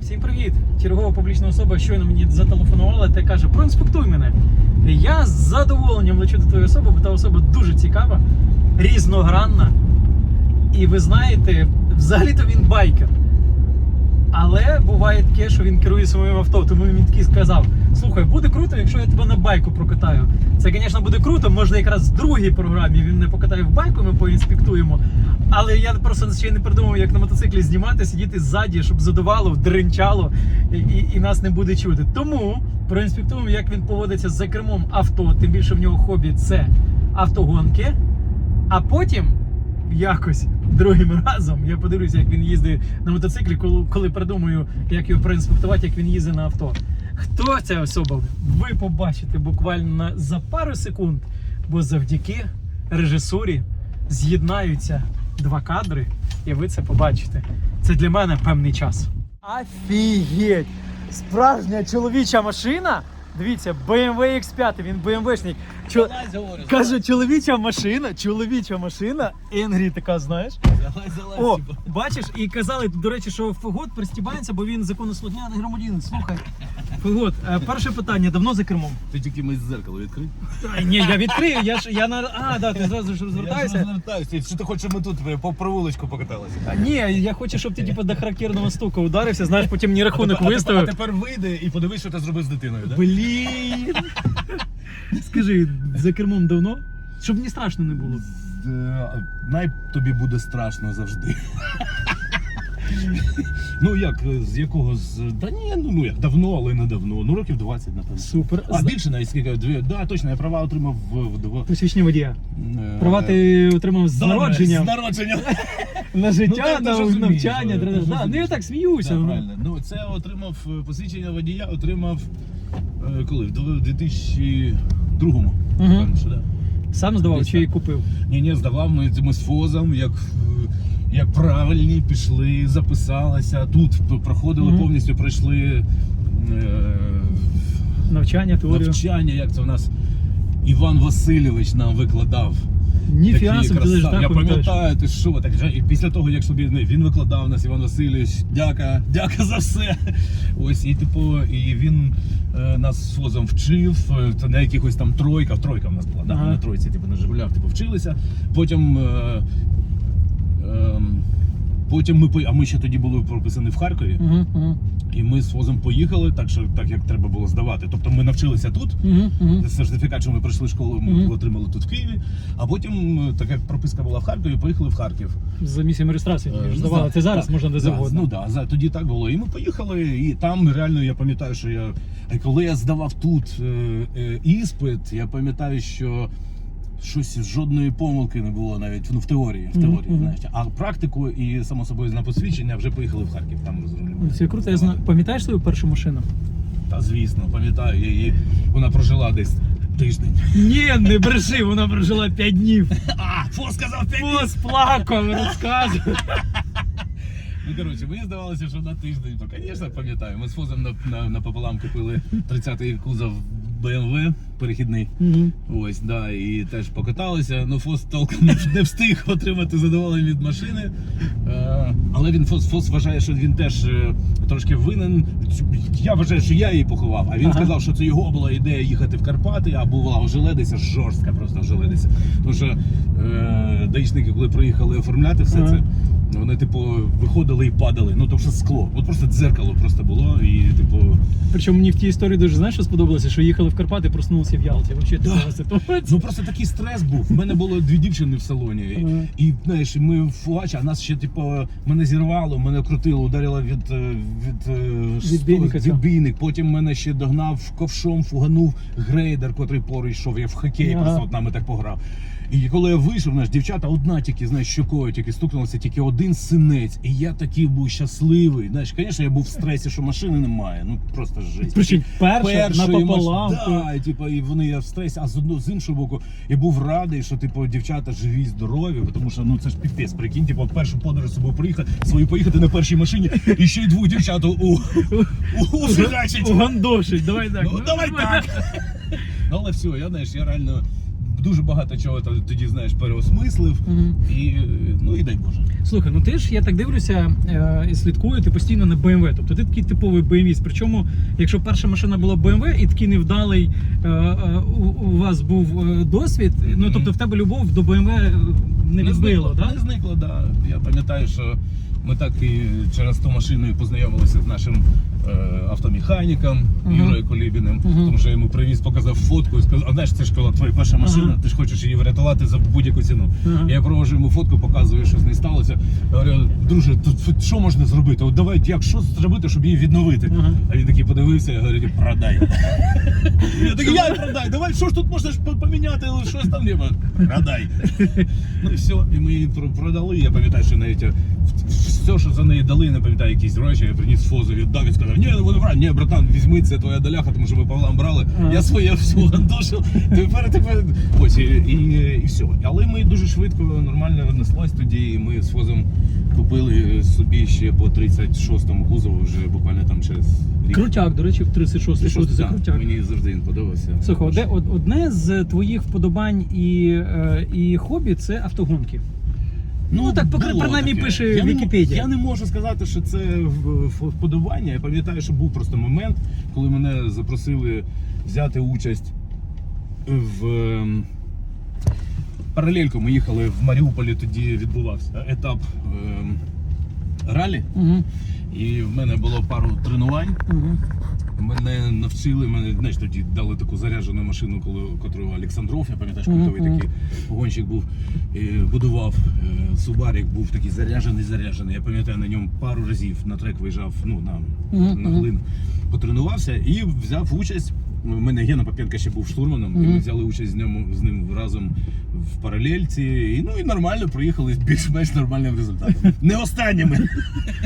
Всім привіт! Чергова публічна особа щойно мені зателефонувала та каже: проінспектуй мене. Я з задоволенням лечу до твоєї особи, бо та особа дуже цікава, різногранна. І ви знаєте, взагалі-то він байкер. Але буває таке, що він керує своїм авто. Тому він такий сказав: слухай, буде круто, якщо я тебе на байку прокатаю. Це, звісно, буде круто. Можна якраз в другій програмі він не покатає в байку, ми поінспектуємо. Але я просто ще не придумав, як на мотоциклі знімати, сидіти ззаді, щоб задувало, дринчало і, і, і нас не буде чути. Тому проінспектуємо, як він поводиться за кермом авто. Тим більше в нього хобі це автогонки. А потім якось другим разом я подивлюся, як він їздить на мотоциклі, коли, коли придумаю, як його проінспектувати, як він їздить на авто. Хто ця особа? Ви побачите буквально за пару секунд, бо завдяки режисурі з'єднаються два кадри, і ви це побачите. Це для мене певний час. Офігеть! Справжня чоловіча машина. Дивіться, BMW X5, він BMW-шник. Чо... Каже, чоловіча машина, чоловіча машина, Енгрі така, знаєш. залазь, залазь, О, типу. бачиш, і казали, до речі, що Фегот пристібається, бо він законослухняний громадянин. Слухай, Фегот, е, перше питання, давно за кермом? Ти тільки ми зеркало відкрив. Та, Ні, я відкрию, я ж я на. А, да, ти зразу ж Я ж розвертаюся. Що ти хочеш, щоб ми тут е, по провулочку покаталися? А, Ні, я хочу, щоб ти типу, до характерного стука ударився, знаєш, потім мені рахунок А виставив. А тепер вийди і подивись, що ти зробив з дитиною, так? Блін. Скажи, за кермом давно? Щоб мені страшно не було. Най тобі буде страшно завжди. Ну як, е, з якого з. Та ні, ну, ну як давно, але не давно. Ну років 20, напевно. Супер. А більше навіть скільки дві. Да, точно, я права отримав в, в, в Посвідчення водія. е, Права ти отримав з добре. З народженням. На Ну, життя, ти на розумієш, навчання. але ти треба- ж Да, Ну я так сміюся. Так, ну. правильно. Ну, це отримав е, посвідчення водія, отримав е, коли? В 2002-му. Мгм. що, да? Сам здавав Десь чи так. купив? Ні, ні, здавав ми, ми з фозом, як, е, як правильні, пішли, записалися. Тут проходили Мгм. повністю, пройшли е, Навчання, теорію. навчання, як це у нас Іван Васильович нам викладав. Такий собі, ти ж так Я пам'ятаю, ти що, так і після того, як собі не, він викладав нас, Іван Васильович, дяка, дяка за все. Ось, і типу, і він е, нас з фозом вчив, е, на якихось там тройках, тройка в нас була, Ага. ми на тройці, типу, на Жигулях, типу, вчилися. Потім. Е, Потім ми по- а ми ще тоді були прописані в Харкові, Угу, угу, і ми з фозом поїхали, так що так як треба було здавати. Тобто ми навчилися тут, угу, угу. Сертифікат, що ми пройшли школу, ми Мгм. отримали тут в Києві. А потім, так як прописка була в Харкові, поїхали в Харків. За місцем реєстрації ну, здавали. так, Це зараз так, можна де да, завгодно. Ну да, за тоді так було. І ми поїхали, і там реально я пам'ятаю, що я е, коли я здавав тут е, е, іспит, я пам'ятаю, що. Щось жодної помилки не було навіть ну, в теорії, в теорії, знаєш. А практику і само собою на посвідчення вже поїхали в Харків. Там розуміли. Це круто. Я знаю. Пам'ятаєш свою першу машину? Та звісно, пам'ятаю, я її вона прожила десь тиждень. Ні, не бреши, вона прожила 5 днів. А, фо сказав п'ять Фос плакав, розказував. Ну, коротше, мені здавалося, що на тиждень, то, звісно, пам'ятаю. Ми з фозом на, на, напополам купили 30-й кузов BMW перехідний. Мгм. Ось, да, і теж покаталися. Ну, Фос толком не, встиг отримати задоволення від машини. Е, але він Фос, Фос вважає, що він теж е, трошки винен. Я вважаю, що я її поховав. А він Ага. сказав, що це його була ідея їхати в Карпати, а була ожеледиця, жорстка просто ожеледиця. Тому що е, даїшники, коли приїхали оформляти все Ага. це. Вони, типу, виходили і падали. Ну, тому що скло. От просто дзеркало просто було. І, типу, Причому мені в тій історії дуже знаєш, що сподобалося, що їхали в Карпати, проснулися в Ялті. Вообще Да. така ситуація. ну просто такий стрес був. У мене було дві дівчини в салоні. І- Ага. І знаєш, ми в фугач, а нас ще, типу, мене зірвало, мене крутило, ударило від, е, від, е, Відбійника сто- цього. відбійник. Потім мене ще догнав ковшом, фуганув грейдер, котрий поруч йшов. Я в хокей Ага. просто от нами так пограв. І коли я вийшов, знаєш, дівчата одна тільки, знаєш, щокою тільки стукнулася, тільки один синець. І я такий був щасливий. Знаєш, звісно, я був в стресі, що машини немає. Ну просто жесть. Причому перша напополам. Да, типу, і вони я в стресі, а з одного з іншого боку, я був радий, що типу дівчата живі, здорові, тому що ну це ж піпець, прикинь, типу, першу подорож з собою приїхати, свою поїхати на першій машині, і ще й двох дівчат у, у, у. Угандошить, давай так. Ну давай так. Ну але все, я знаєш, я реально дуже багато чого тоді, знаєш, переосмислив. Мгм. І е, ну і дай Боже. Слухай, ну ти ж я так дивлюся е, і слідкую, ти постійно на BMW. Тобто ти такий типовий BMW. Причому, якщо перша машина була BMW і такий невдалий е, у, вас був досвід, ну тобто в тебе любов до BMW не відбило, зникло, так? Не зникло, да. Я пам'ятаю, що ми так і через ту машину і познайомилися з нашим е, автомеханіком Мгм. Юрою Колібіним. Мгм. Тому що я йому привіз, показав фотку і сказав, а знаєш, це ж коли твоя перша машина, Ага. ти ж хочеш її врятувати за будь-яку ціну. Ага. Я провожу йому фотку, показую, що з нею сталося. Я говорю, друже, тут що можна зробити? От давай, як що зробити, щоб її відновити? Ага. А він такий подивився, я говорю, продай. Я такий, я продай, давай, що ж тут можна поміняти, щось там не продай. Ну і все, і ми її про- продали. Я пам'ятаю, що навіть е, все, що за неї дали, не пам'ятаю, якісь гроші, я приніс фозу, віддав і сказав, ні, вони брали, ні, братан, візьми, це твоя доляха, тому що ми Павлам брали. Ага. Я своє все гандошив. Тепер тепер. Ось і, і, і все. Але ми дуже швидко нормально неслась тоді, і ми з фозом купили собі ще по 36-му кузову вже буквально там через рік. Крутяк, до речі, в 36 й Шостий, це крутяк. Мені завжди він подобався. Слухай, одне, од- одне з твоїх вподобань і, е, і хобі це автогонки. Ну, так, поки- було принаймні, таке. пише Я не Вікіпедія. Я не можу сказати, що це вподобання. Я пам'ятаю, що був просто момент, коли мене запросили взяти участь в ем, паралельку. Ми їхали в Маріуполі, тоді відбувався етап ем, ралі. Угу. І в мене було пару тренувань. Угу. Мене навчили, мене знаєш, тоді дали таку заряджену машину, коли котру Олександров, я пам'ятаю, культовий mm -hmm. такий гонщик був, і будував. е, Субарік був такий заряджений, заряджений. Я пам'ятаю, на ньому пару разів на трек виїжджав, ну на, Мгм, на мгм. глину, потренувався і взяв участь. У мене Гена Попенка ще був штурманом, і ми взяли участь з ним, з ним разом в паралельці. І, ну і нормально проїхали з більш-менш нормальним результатом. Не останніми.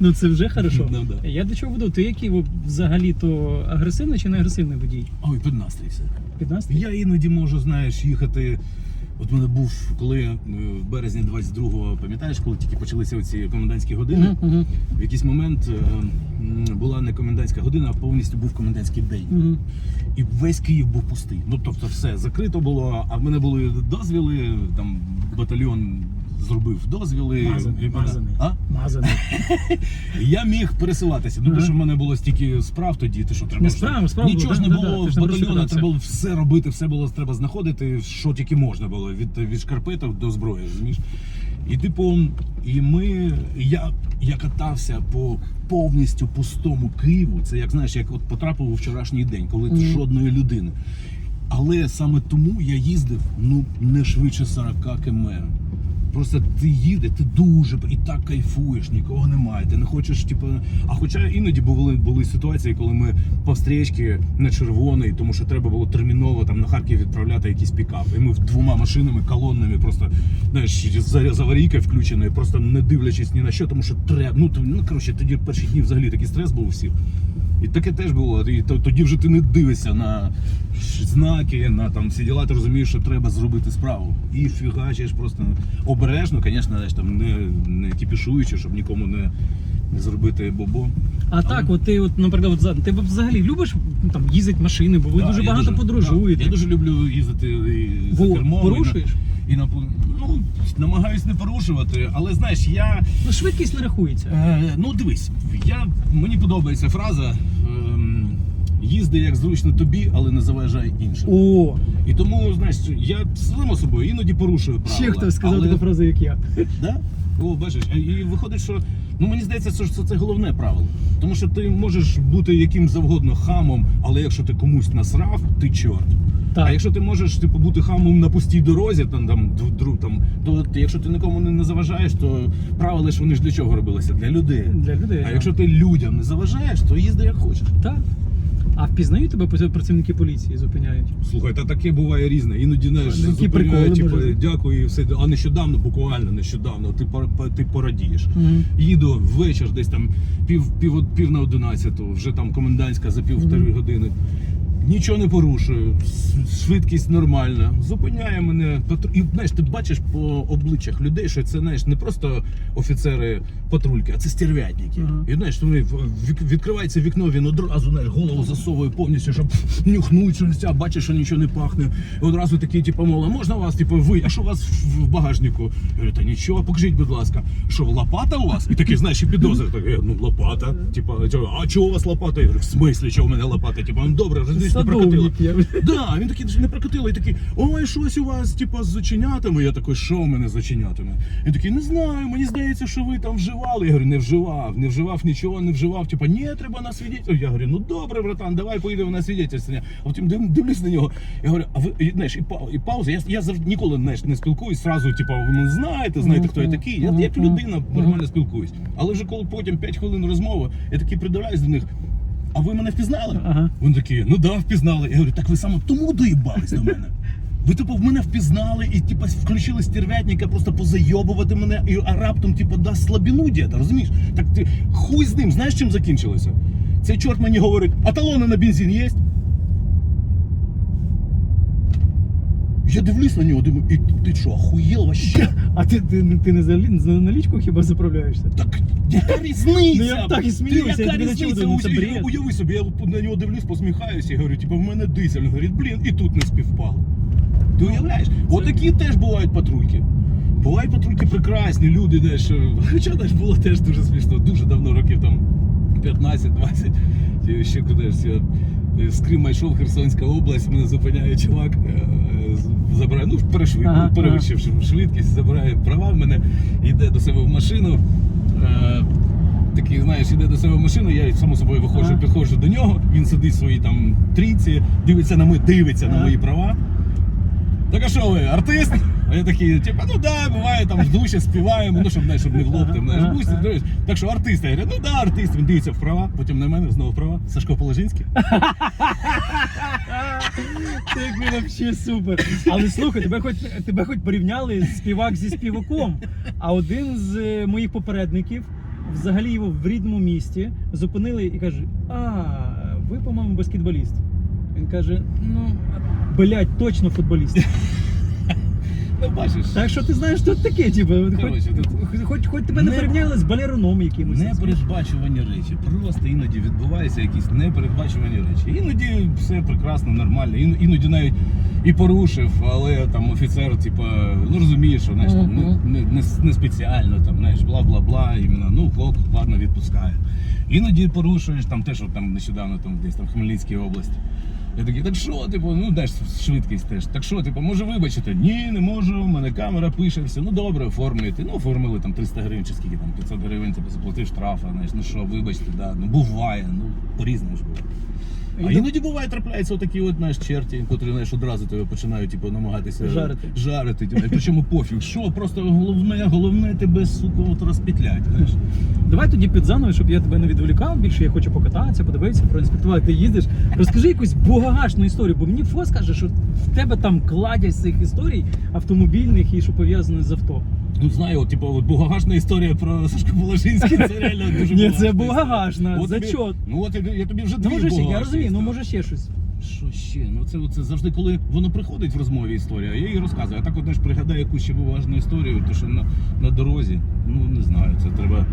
Ну це вже хорошо. Ну, да. Я до чого веду? Ти який взагалі то агресивний чи не агресивний водій? Ой, під настрій все. Під настрій? Я іноді можу, знаєш, їхати. От мене був, коли е, в березні 22-го, пам'ятаєш, коли тільки почалися оці комендантські години. Угу, угу, В якийсь момент е, була не комендантська година, а повністю був комендантський день. угу. І весь Київ був пустий. Ну тобто, все закрито було. А в мене були дозвіли. Там батальйон зробив дозвіли. Мазаний, мазаний. А? Мазаний. Я міг пересуватися. Ну, Ага. що в мене було стільки справ тоді, ти що треба Не справ, справ Нічого ж не було в розібрався. треба було все робити, все було треба знаходити, що тільки можна було від, від шкарпеток до зброї. розумієш? І типу, і ми. Я, я катався по повністю пустому Києву. Це як знаєш, як от потрапив у вчорашній день, коли Мгм. жодної людини. Але саме тому я їздив ну не швидше 40 км. Просто ти їдеш, ти дуже і так кайфуєш, нікого немає. Ти не хочеш, типу. А хоча іноді були, були ситуації, коли ми по стрічці на червоний, тому що треба було терміново там на Харків відправляти якийсь пікап. І ми двома машинами, колоннами, просто знаєш, за, за аварійкою включеною, просто не дивлячись ні на що, тому що треба. Ну, ну коротше, тоді перші дні взагалі такий стрес був у всіх. І таке теж було. І тоді вже ти не дивишся на знаки, на там всі діла, ти розумієш, що треба зробити справу. І фігачиш просто обережно, звісно, там не, не кіпішуючи, щоб нікому не, не зробити бобо. А так, от ти, от, наприклад, от, за- ти взагалі любиш там їздити машини, бо ви Да, дуже багато подорожуєте. да, Я дуже люблю їздити і за кермом. порушуєш? І на, і на ну, намагаюсь не порушувати, але знаєш, я. Ну, швидкість не рахується. Е, ну дивись, я, мені подобається фраза. ем, Їзди як зручно тобі, але не заважай іншим. О, І тому, знаєш, я само собою іноді порушую правила. ще хтось сказав але... таку фразу, як я. Да? О, бачиш, і- і виходить, що ну мені здається, що це, це головне правило. Тому що ти можеш бути яким завгодно хамом, але якщо ти комусь насрав, ти чорт. А якщо ти можеш типу, бути хамом на пустій дорозі, там, там, дру- там, то ти, якщо ти нікому не, не заважаєш, то правила ж вони ж для чого робилися? Для людей. Для людей. А так. якщо ти людям не заважаєш, то їзди як хочеш. Так. А впізнають тебе працівники поліції, зупиняють. Слухай, та таке буває різне. Іноді Ну, зупиняють, типу, дякую і все. А нещодавно, буквально нещодавно, ти ти порадієш. Мгм. Їду ввечір, десь там пів, пів, пів на одинадцяту, вже там комендантська за півтори Мгм. години. Нічого не порушую, швидкість нормальна. Зупиняє мене І знаєш, ти бачиш по обличчях людей, що це знаєш не просто офіцери патрульки, а це стервятники. Ага. І знаєш, вони відкривається вікно, він одразу знаєш, голову засовує повністю, щоб нюхнуть щось, бачиш, що нічого не пахне. І одразу такий, типу, мол, а можна вас, типу, ви, а що у вас в багажнику? Я говорю, та нічого, покажіть, будь ласка, що лопата у вас? І такий, знаєш, і підозри. Так, ну лопата. Типу, а чого у вас лопата? Я говорю, в смислі, чого у мене лопата? Типу, ну добре, прокатило. Садовник я. Да, він такий не прокатило, і такий, ой, щось у вас, типа, з зачинятами. Я такий, що в мене з зачинятами? Він такий, не знаю, мені здається, що ви там вживали. Я говорю, не вживав, не вживав нічого, не вживав. Типа, ні, треба на свідетель. Я говорю, ну добре, братан, давай поїдемо на свідетельство. А потім див- дивлюсь на нього. Я говорю, а ви і, знаєш, і, пау- і пауза. Я, я завжди ніколи знаєш, не спілкуюсь сразу, типа, ви мене знаєте, знаєте, хто я такий. Я як людина нормально спілкуюсь. Але вже коли потім 5 хвилин розмови, я такий придивляюсь до них. А ви мене впізнали? Ага. Вони такі, ну да, впізнали. Я говорю, так ви саме тому доїбались до мене. Ви типу в мене впізнали і типу включили стервятника просто позайобувати мене, і а раптом типу дасть слабіну діта, розумієш? Так ти хуй з ним, знаєш чим закінчилося? Цей чорт мені говорить, а талони на бензин є? Я дивлюсь на нього, думаю, і ти що, охуєл вообще? А ти, ти, ти не за, за налічку хіба заправляєшся? Так яка різниця? Ну, я так і сміюся, Ти я Яка тобі різниця? це Уяви- бред. Уяви собі, я на нього дивлюсь, посміхаюся і говорю, типу, в мене дизель. Він говорить, блін, і тут не співпало. Ти уявляєш? Отакі теж бувають патрульки. Бувають патрульки прекрасні, люди теж. Хоча теж було теж дуже смішно, дуже давно, років там 15-20. Чи Ще кудись я з Крима йшов Херсонська область, мене зупиняє чувак, е, забирає, ну, перешвид, Ага, перевищивши швидкість, забирає права в мене, йде до себе в машину. Е, Такий, знаєш, іде до себе в машину, я само собою виходжу, Ага. підходжу до нього, він сидить в своїй там трійці, дивиться на мої, дивиться на мої права. Так а що ви, артист? А я такий, типа, ну да, буває там в душі співаємо, ну щоб, знаєш, щоб не в лоб, там, знаєш, Ага, дивись. Так що артист, я говорю, ну да, артист, він дивиться вправо, потім на мене, знову вправо. Сашко Положинський. Це як взагалі супер. Але слухай, тебе хоч тебе хоч порівняли співак зі співаком. А один з е, моїх попередників взагалі його в рідному місті зупинили і каже: А, ви, по-моєму, баскетболіст. Він каже: ну, блядь, точно футболіст. Ну, бачиш, Так що ти знаєш, що таке, типу, хоч, Коротше, тут- хоч, хоч тебе не Не- порівняли з балероном якимось. непередбачувані речі. Просто іноді відбуваються якісь непередбачувані речі. Іноді все прекрасно, нормально. Ін- Іноді навіть і порушив, але там офіцер, типа, ну розумієш, що знаєш, там, не, не, не, не спеціально, там, знаєш, бла-бла-бла, іменно, ну ок, ладно, відпускає. Іноді порушуєш там те, що там нещодавно там десь там в Хмельницькій області. Я такий, так що, типу, ну знаєш, швидкість теж. Так що, типу, може вибачити? Ні, не можу, в мене камера пише, все. Ну добре, оформлюєте. Ну, оформили там 300 гривень чи скільки там, 500 гривень, типу, заплатив штрафа, знаєш, ну що, вибачте, да. Ну буває, ну по-різному ж буває. А іноді буває, трапляються отакі от знаєш, черті, котрі знаєш, одразу тебе починають типу, намагатися Жарити. жарити типу, причому пофіг. Що, просто головне, головне тебе, сука, от розпетлять. Знаєш. Давай тоді під заново, щоб я тебе не відволікав більше. Я хочу покататися, подивитися, проінспектувати. Ти їздиш. Розкажи якусь богагашну історію, бо мені Фос каже, що в тебе там кладять цих історій автомобільних і що пов'язане з авто. Ну знаю, от, типу, от бугагашна історія про Сашко Волошинський, це реально дуже Ні, це бугагашна, От тобі- зачот. Ну от я, я тобі вже Ну може ще, я бугагашні розумію, ну історії. може ще щось. Що ще? Ну це, це завжди, коли воно приходить в розмові історія, я її розказую. А так от знаєш, пригадаю якусь ще важну історію, то що на, на дорозі, ну не знаю, це треба.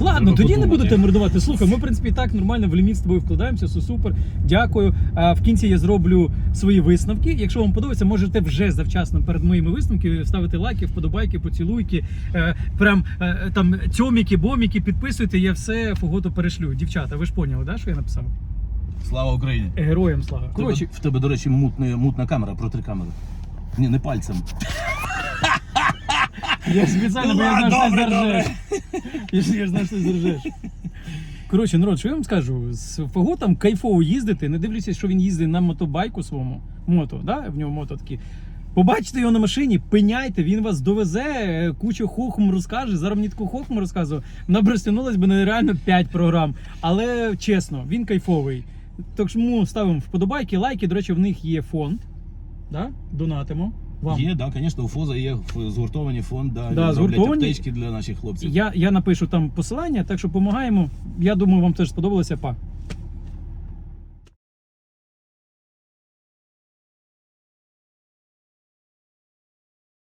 Ладно, тоді не тебе мордувати. Слухай, ми в принципі і так нормально в ліміт з тобою вкладаємося, все супер. Дякую. А в кінці я зроблю свої висновки. Якщо вам подобається, можете вже завчасно перед моїми висновками ставити лайки, вподобайки, поцілуйки, е, прям е, там цьоміки, боміки, підписуйте, я все фогото перешлю. Дівчата, ви ж поняли, да, що я написав? Слава Україні! Героям слава. Коротше, в тебе, до речі, мутна, мутна камера, протри камеру. Ні, не пальцем. Я спеціально, бо я знаю, що ти Добре, заржеш. Я ж я ж знаю, що ти заржеш. Коротше, народ, що я вам скажу? З Фаготом кайфово їздити, не дивлячись, що він їздить на мотобайку своєму. Мото, да? в нього мото такі. Побачите його на машині, пиняйте, він вас довезе, е, кучу хохму розкаже. Зараз мені таку хохму розказував. Б би на реально 5 програм. Але чесно, він кайфовий. Тому ставимо вподобайки, лайки. До речі, в них є фонд. Да? Донатимо. Вам. Є, да, звісно, у ФОЗа є згуртовані фонд, да, Да, згуртовані. аптечки для наших хлопців. Я, я напишу там посилання, так що допомагаємо. Я думаю, вам теж сподобалося. Па.